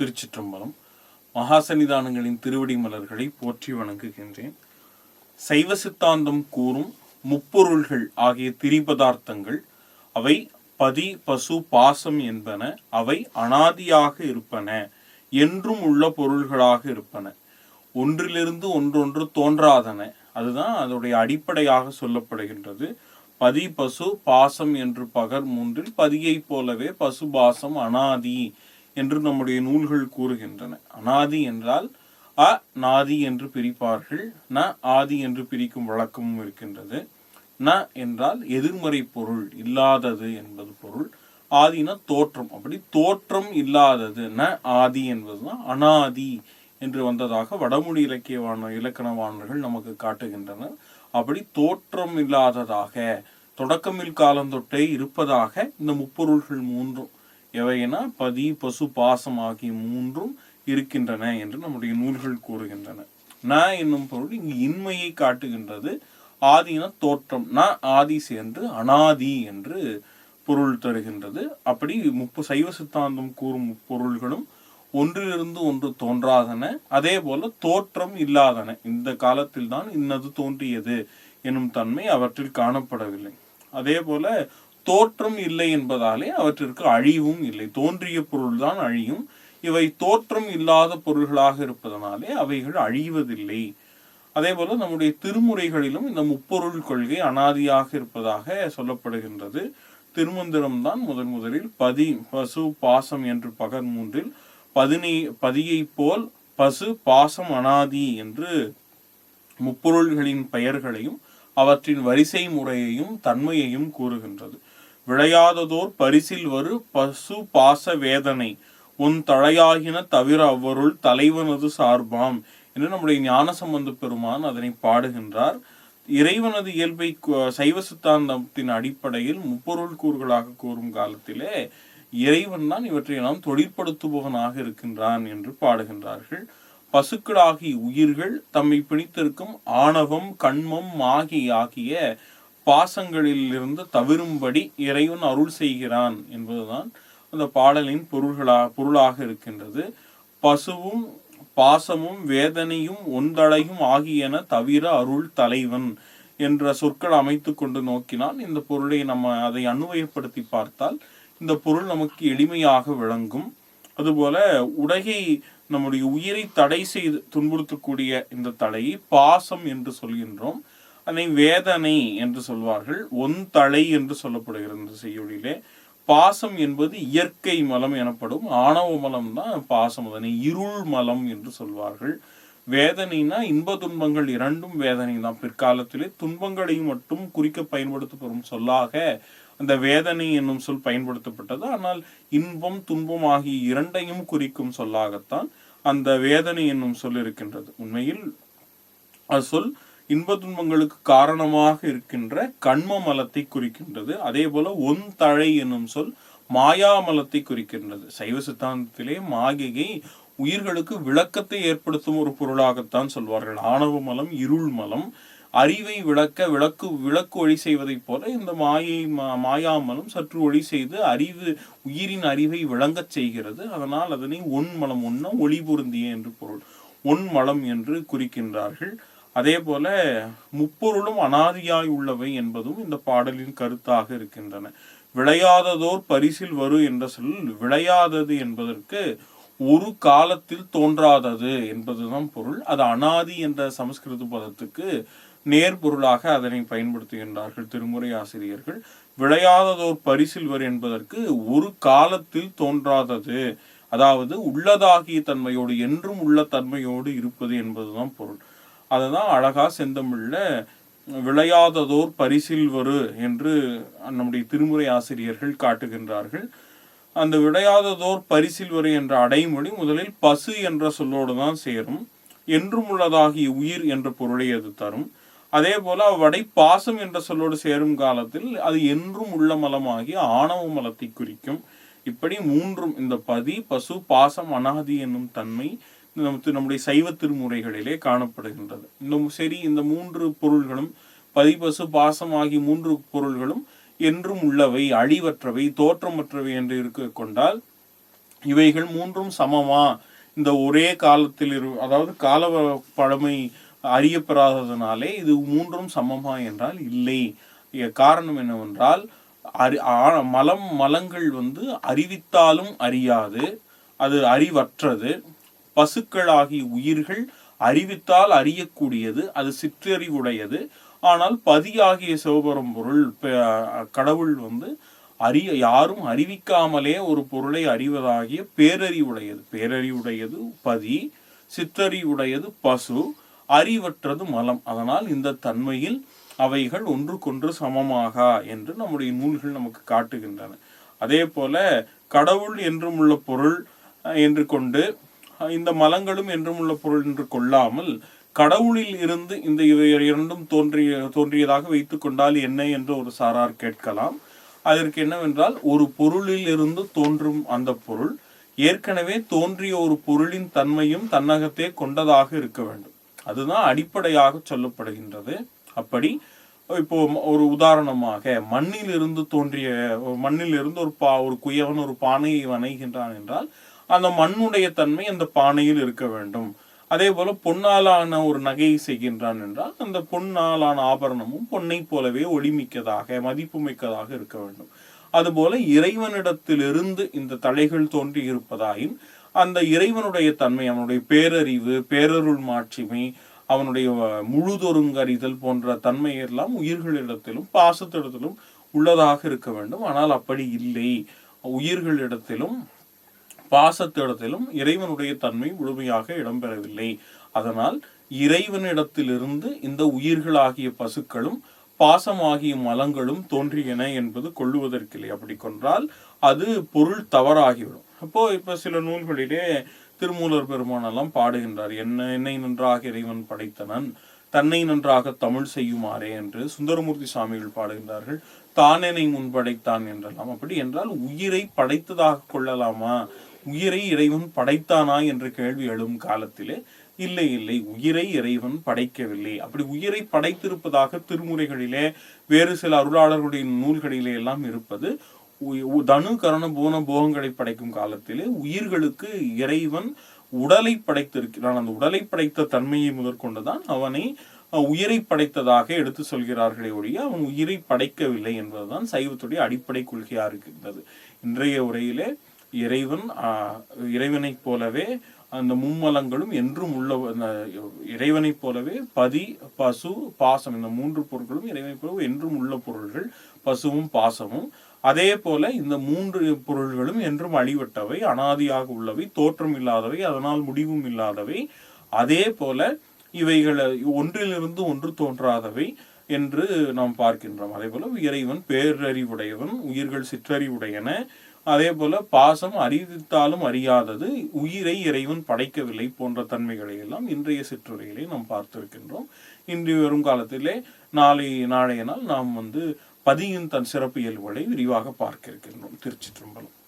திருச்சிற்றம்பலம் மகாசன்னிதானங்களின் திருவடி மலர்களை போற்றி வணங்குகின்றேன். சைவ சித்தாந்தம் கூறும் முப்பொருள்கள் ஆகிய திரிபதார்த்தங்கள் அவை பதி பசு பாசம் என்பன அவை அனாதியாக இருப்பன என்றும் உள்ள பொருள்களாக இருப்பன. ஒன்றிலிருந்து ஒன்றொன்று தோன்றாதன. அதுதான் அதனுடைய அடிப்படையாக சொல்லப்படுகின்றது. பதி பசு பாசம் என்று பகர் மூன்றில் பதியைப் போலவே பசு பாசம் அனாதி என்று நம்முடைய நூல்கள் கூறுகின்றன. அனாதி என்றால் அ நாதி என்று பிரிப்பார்கள். ந ஆதி என்று பிரிக்கும் வழக்கமும் இருக்கின்றது. ந என்றால் எதிர்மறை பொருள் இல்லாதது என்பது பொருள். ஆதினா தோற்றம். அப்படி தோற்றம் இல்லாதது. ந ஆதி என்பதுதான் அனாதி என்று வந்ததாக வடமொழி இலக்கியவான இலக்கணவாணர்கள் நமக்கு காட்டுகின்றனர் அப்படி தோற்றம் இல்லாததாக தொடக்கமில் காலந்தொட்டே இருப்பதாக இந்த முப்பொருள்கள் மூன்றும் எவையென பதி பசு பாசம் ஆகிய மூன்றும் இருக்கின்றன என்று நம்முடைய நூல்கள் கூறுகின்றன. ந என்னும் பொருள் இங்கு இன்மையை காட்டுகின்றது. ஆதின தோற்றம். ந ஆதி சேர்ந்து அனாதி என்று பொருள் தருகின்றது. அப்படி முப்பு சைவ சித்தாந்தம் கூறும் பொருள்களும் ஒன்றிலிருந்து ஒன்று தோன்றாதன. அதே போல தோற்றம் இல்லாதன. இந்த காலத்தில் தான் இன்னது தோன்றியது. எனும் தன்மை அவற்றில் காணப்படவில்லை. அதே போல தோற்றம் இல்லை என்பதாலே அவற்றிற்கு அழிவும் இல்லை. தோன்றிய பொருள்தான் அழியும். இவை தோற்றம் இல்லாத பொருள்களாக இருப்பதனாலே அவைகள் அழிவதில்லை. அதே போல நம்முடைய திருமுறைகளிலும் இந்த முப்பொருள் கொள்கை அனாதியாக இருப்பதாக சொல்லப்படுகின்றது. திருமந்திரம் தான் முதன் முதலில் பதி பசு பாசம் என்று பகர் மூன்றில் பதினை பதியை போல் பசு பாசம் அனாதி என்று முப்பொருள்களின் பெயர்களையும் அவற்றின் வரிசை முறையையும் தன்மையையும் கூறுகின்றது. விளையாததோர் பரிசில் வரு பசு பாச வேதனை. உன் தழையாகின தவிர அவ்வருள் தலைவனது சார்பாம் என்று நம்முடைய ஞானசம்பந்த பெருமான் அதனை பாடுகின்றார். இறைவனது இயல்பை சைவ சித்தாந்தத்தின் அடிப்படையில் முப்பொருள் கூறுகளாக கூறும் காலத்திலே இறைவன் தான் இவற்றையெல்லாம் தொழிற்படுத்துபவனாக இருக்கின்றான் என்று பாடுகின்றார்கள். பசுக்களாகிய உயிர்கள் தம்மை பிணித்திருக்கும் ஆணவம் கண்மம் மாகி ஆகிய பாசங்களில் இருந்து தவிரும்படி இறைவன் அருள் செய்கிறான் என்பதுதான் அந்த பாடலின் பொருள்களா பொருளாக இருக்கின்றது. பசுவும் பாசமும் வேதனையும் ஒன்றடையும் ஆகியன தவிர அருள் தலைவன் என்ற சொற்கள் அமைத்து கொண்டு நோக்கினால் இந்த பொருளை நம்ம அதை அன்வயப்படுத்தி பார்த்தால் இந்த பொருள் நமக்கு எளிமையாக விளங்கும். அதுபோல உலகை நம்முடைய உயிரை தடை செய்து துன்புறுத்தக்கூடிய இந்த தடையை பாசம் என்று சொல்கின்றோம். அதை வேதனை என்று சொல்வார்கள் ஒன் தலை என்று சொல்லப்படுகிறது இந்த செய்யுளிலே பாசம் என்பது இயற்கை மலம் எனப்படும் ஆணவ மலம் தான் பாசம் அதனை இருள் மலம் என்று சொல்வார்கள். வேதனைனா இன்ப துன்பங்கள் இரண்டும் வேதனை தான். பிற்காலத்திலே துன்பங்களை மட்டும் குறிக்க பயன்படுத்தப்படும் சொல்லாக அந்த வேதனை என்னும் சொல் பயன்படுத்தப்பட்டது. ஆனால் இன்பம் துன்பம் ஆகிய இரண்டையும் குறிக்கும் சொல்லாகத்தான் அந்த வேதனை என்னும் சொல் இருக்கின்றது. உண்மையில் அது சொல் இன்ப துன்பங்களுக்கு காரணமாக இருக்கின்ற கண்ம மலத்தை குறிக்கின்றது. அதே போல ஒன் தழை என்னும் சொல் மாயாமலத்தை குறிக்கின்றது. சைவ சித்தாந்தத்திலே மாகிகை உயிர்களுக்கு விளக்கத்தை ஏற்படுத்தும் ஒரு பொருளாகத்தான் சொல்வார்கள். ஆணவ மலம் இருள் மலம் அறிவை விளக்க விளக்கு விளக்கு ஒளி செய்வதைப் போல இந்த மாயை மாயாமலம் சற்று ஒளி செய்து அறிவு உயிரின் அறிவை விளங்கச் செய்கிறது. அதனால் அதனை ஒன் மலம் ஒன்ன ஒளி பொருந்திய என்று பொருள். ஒன் மலம் என்று குறிக்கின்றார்கள். அதே போல முப்பொருளும் அனாதியாய் உள்ளவை என்பதும் இந்த பாடலின் கருத்தாக இருக்கின்றன. விளையாததோர் பரிசில் வரும் என்ற சொல் விளையாதது என்பதற்கு ஒரு காலத்தில் தோன்றாதது என்பதுதான் பொருள். அது அனாதி என்ற சமஸ்கிருத பதத்துக்கு நேர்பொருளாக அதனை பயன்படுத்துகின்றார்கள் திருமுறை ஆசிரியர்கள். விளையாததோர் பரிசில்வர் என்பதற்கு ஒரு காலத்தில் தோன்றாதது. அதாவது உள்ளதாகிய தன்மையோடு என்றும் உள்ள தன்மையோடு இருப்பது என்பதுதான் பொருள். அதுதான் அழகா செந்தமிழ்ல விளையாததோர் பரிசில் வரு என்று நம்முடைய திருமுறை ஆசிரியர்கள் காட்டுகின்றார்கள். அந்த விளையாததோர் பரிசில் வரு என்ற அடைமொழி முதலில் பசு என்ற சொல்லோடு தான் சேரும். என்றும் உள்ளதாகிய உயிர் என்ற பொருளை அது தரும். அதே போல அவ்வடை பாசம் என்ற சொல்லோடு சேரும் காலத்தில் அது என்றும் உள்ள மலமாகி ஆணவ மலத்தை குறிக்கும் இப்படி மூன்றும் இந்த பதி பசு பாசம் அனாதி என்னும் தன்மை நமக்கு நம்முடைய சைவ திருமுறைகளிலே காணப்படுகின்றது. இந்த சரி இந்த மூன்று பொருள்களும் பதிபசு பாசம் ஆகிய மூன்று பொருள்களும் என்றும் உள்ளவை அழிவற்றவை தோற்றமற்றவை என்று இருக்க கொண்டால் இவைகள் மூன்றும் சமமா? இந்த ஒரே காலத்தில் இரு அதாவது கால பழமை அறியப்பெறாததுனாலே இது மூன்றும் சமமா என்றால் இல்லை. காரணம் என்னவென்றால் அறி ஆ- மலம் மலங்கள் வந்து அறிவித்தாலும் அறியாது அது அறிவற்றது. பசுக்களாகிய உயிர்கள் அறிவித்தால் அறியக்கூடியது அது சிற்றறிவுடையது. ஆனால் பதியாகிய சிவபெரும் பொருள் கடவுள் வந்து அறிய யாரும் அறிவிக்காமலே ஒரு பொருளை அறிவதாகிய பேரறிவுடையது. பேரறிவுடையது பதி சித்தறிவுடையது பசு அறிவற்றது மலம். அதனால் இந்த தன்மையில் அவைகள் ஒன்றுக்கொன்று சமமாகா என்று நம்முடைய நூல்கள் நமக்கு காட்டுகின்றன. அதே போல கடவுள் என்றும் உள்ள பொருள் என்று கொண்டு இந்த மலங்களும் என்றும் உள்ள பொருள் என்று கொள்ளாமல் கடவுளில் இருந்து இந்த இவை இரண்டும் தோன்றிய தோன்றியதாக வைத்து கொண்டால் என்ன என்று ஒரு சாரார் கேட்கலாம். அதற்கு என்னவென்றால் ஒரு பொருளில் இருந்து தோன்றும் அந்த பொருள் ஏற்கனவே தோன்றிய ஒரு பொருளின் தன்மையும் தன்னகத்தே கொண்டதாக இருக்க வேண்டும். அதுதான் அடிப்படையாக சொல்லப்படுகின்றது. அப்படி இப்போ ஒரு உதாரணமாக மண்ணில் இருந்து தோன்றிய மண்ணில் இருந்து ஒரு பா ஒரு குயவன் ஒரு பானையை வணைகின்றான் என்றால் அந்த மண்ணுடைய தன்மை அந்த பானையில் இருக்க வேண்டும். அதே போல பொன்னாலான ஒரு நகையை செய்கின்றான் என்றால் அந்த பொன்னாலான ஆபரணமும் பொன்னை போலவே ஒளிமிக்கதாக மதிப்புமிக்கதாக இருக்க வேண்டும். அதுபோல இறைவனிடத்திலிருந்து இந்த தடைகள் தோன்றி இருப்பதாயின் அந்த இறைவனுடைய தன்மை அவனுடைய பேரறிவு பேரருள் மாட்சிமை அவனுடைய முழுதொருங்கறிதல் போன்ற தன்மை எல்லாம் உயிர்களிடத்திலும் பாசத்திடத்திலும் உள்ளதாக இருக்க வேண்டும். ஆனால் அப்படி இல்லை. உயிர்களிடத்திலும் பாசத்திடத்திலும் இறைவனுடைய தன்மை முழுமையாக இடம்பெறவில்லை. அதனால் இறைவனிடத்திலிருந்து இந்த உயிர்களாகிய பசுக்களும் பாசமாகிய மலங்களும் தோன்றியன என்பது கொள்ளுவதற்கில்லை. அப்படி கொன்றால் அது பொருள் தவறாகிவிடும். அப்போ இப்ப சில நூல்களிலே திருமூலர் பெருமானெல்லாம் பாடுகின்றார் என்ன என்னை நன்றாக இறைவன் படைத்தனன் தன்னை நன்றாக தமிழ் செய்யுமாறே என்று சுந்தரமூர்த்தி சாமிகள் பாடுகின்றார்கள். தானெனை முன்படைத்தான் என்றெல்லாம். அப்படி என்றால் உயிரை படைத்ததாக கொள்ளலாமா? உயிரை இறைவன் படைத்தானா என்ற கேள்வி எழும் காலத்திலே இல்லை இல்லை உயிரை இறைவன் படைக்கவில்லை. அப்படி உயிரை படைத்திருப்பதாக திருமுறைகளிலே வேறு சில அருளாளர்களுடைய நூல்களிலே எல்லாம் இருப்பது தனு கரண போன போகங்களை படைக்கும் காலத்திலே உயிர்களுக்கு இறைவன் உடலை படைத்திருக்கிறான். அந்த உடலை படைத்த தன்மையை முதற்கொண்டுதான் அவனை உயிரை படைத்ததாக எடுத்து சொல்கிறார்களே ஒழிய அவன் உயிரை படைக்கவில்லை என்பதுதான் சைவத்துடைய அடிப்படை கொள்கையா இருக்கின்றது. இன்றைய உரையிலே இறைவன் இறைவனைப் போலவே அந்த மும்மலங்களும் என்றும் உள்ள அந்த இறைவனைப் போலவே பதி பசு பாசம் இந்த மூன்று பொருட்களும் இறைவனைப் போலவே என்றும் உள்ள பொருள்கள் பசுவும் பாசமும். அதே போல இந்த மூன்று பொருள்களும் என்றும் அழிவட்டவை அனாதியாக உள்ளவை தோற்றம் இல்லாதவை அதனால் முடிவும் இல்லாதவை. அதே போல இவைகளை ஒன்றிலிருந்து ஒன்று தோன்றாதவை என்று நாம் பார்க்கின்றோம். அதே போல இறைவன் பேரறிவுடையவன் உயிர்கள் சிற்றறிவுடையன அதே போல பாசம் அறிவித்தாலும் அறியாதது உயிரை இறைவன் படைக்கவில்லை போன்ற தன்மைகளை எல்லாம் இன்றைய சிற்றுரையிலே நாம் பார்த்திருக்கின்றோம். இன்று வரும் காலத்திலே நாளை நாளைய நாள் நாம் வந்து பதியின் தன் சிறப்பு இயல்புகளை விரிவாக பார்க்க இருக்கின்றோம். திருச்சிற்றம்பலம்.